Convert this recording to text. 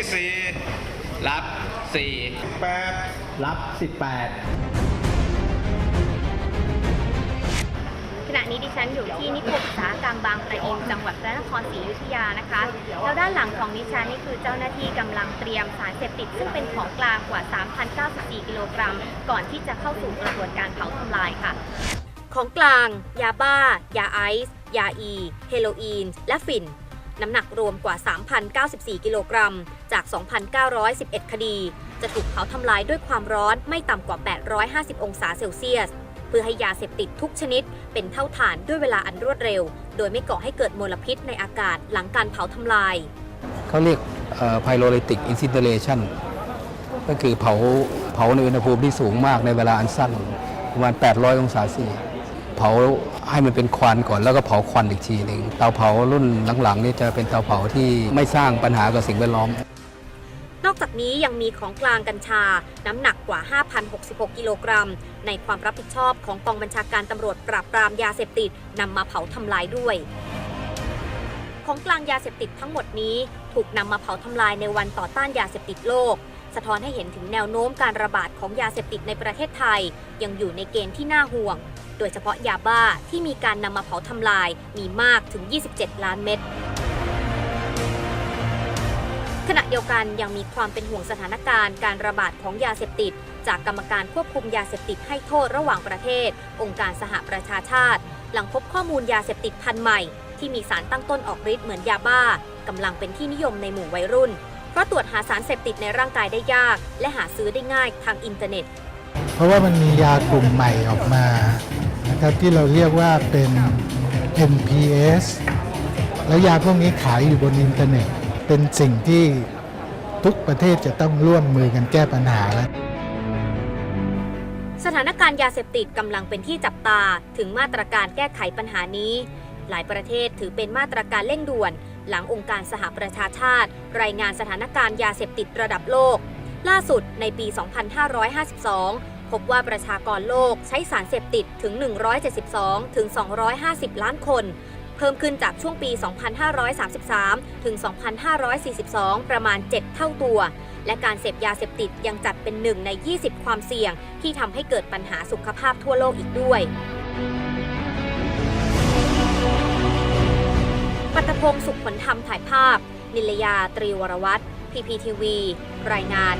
ที่สี่รับสี่แปดรับขณะนี้ดิฉันอยู่ที่นิคมอุตสาหกรรมบางปะอินจังหวัดพระนครศรีอยุธยานะคะ แล้วด้านหลังของดิฉันนี่คือเจ้าหน้าที่กำลังเตรียมสารเสพติด ซึ่งเป็นของกลางกว่า 3,094 กิโลกรัม ก่อนที่จะเข้าสู่กระบวนการเผาทำลายค่ะ ของกลาง ยาบ้า ยาไอซ์ยาอี เฮโรอีน และฝิ่น น้ำหนักรวมกว่า 3,094 กิโลกรัม จาก 2,911 คดี จะถูกเผาทำลายด้วยความร้อนไม่ต่ำกว่า 850 องศาเซลเซียส เพื่อให้ยาเสพติดทุกชนิด เป็นเท่าฐานด้วยเวลาอันรวดเร็ว โดยไม่ก่อให้เกิดมลพิษในอากาศหลังการเผาทำลาย เขาเรียกไพโรลิติกอินซิเ r เ t ชันก็คือเผาเผาในอุณหภูมิที่สูงมากในเวลาอันสั้นประมาณ 800 องศาเซียสเผาให้มันเป็นควันก่อนแล้วก็เผาควันอีกทีหนึ่งเตาเผารุ่นหลังๆนี่จะเป็นเตาเผาที่ไม่สร้างปัญหากับสิ่งแวดล้อม นอกจากนี้ยังมีของกลางกัญชา น้ำหนักกว่า 5,066 กิโลกรัม ในความรับผิดชอบของกองบัญชาการตำรวจปราบปรามยาเสพติดนำมาเผาทำลายด้วย ของกลางยาเสพติดทั้งหมดนี้ ถูกนำมาเผาทำลายในวันต่อต้านยาเสพติดโลก สะท้อนให้เห็นถึงแนวโน้มการระบาดของยาเสพติดในประเทศไทย ยังอยู่ในเกณฑ์ที่น่าห่วง โดยเฉพาะยาบ้าที่มีการนำมาเผาทำลายมีมากถึง 27 ล้านเม็ด ขณะเดียวกันยังมีความเป็นห่วงสถานการณ์การระบาดของยาเสพติด จากกรรมการควบคุมยาเสพติดให้โทษระหว่างประเทศ องค์การสหประชาชาติ หลังพบข้อมูลยาเสพติดพันใหม่ ที่มีสารตั้งต้นออกฤทธิ์เหมือนยาบ้ากำลังเป็นที่นิยมในหมู่วัยรุ่น เพราะตรวจหาสารเสพติดในร่างกายได้ยาก และหาซื้อได้ง่ายทางอินเทอร์เน็ต เพราะว่ามันมียากลุ่มใหม่ออกมานะครับที่เราเรียกว่าเป็น NPS แล้วยาพวกนี้ขายอยู่บนอินเทอร์เน็ต เป็นสิ่งที่ทุกประเทศจะต้องร่วมมือกันแก้ปัญหาแล้วสถานการณ์ยาเสพติดกำลังเป็นที่จับตาถึงมาตรการแก้ไขปัญหานี้ หลายประเทศถือเป็นมาตรการเร่งด่วน หลังองค์การสหประชาชาติ รายงานสถานการณ์ยาเสพติดระดับโลก ล่าสุดในปี 2552 พบว่าประชากรโลกใช้สารเสพติดถึง 172 ถึง 250 ล้านคน เพิ่มขึ้นจากช่วงปี 2533 ถึง 2542 ประมาณ 7 เท่าตัว และการเสพยาเสพติดยังจัดเป็นหนึ่งใน 20 ความเสี่ยง ที่ทำให้เกิดปัญหาสุขภาพทั่วโลกอีกด้วยปัตตพงศ์สุขผลธรรมถ่ายภาพ นิลยาตรีวรวัตรพีพีทีวีรายงาน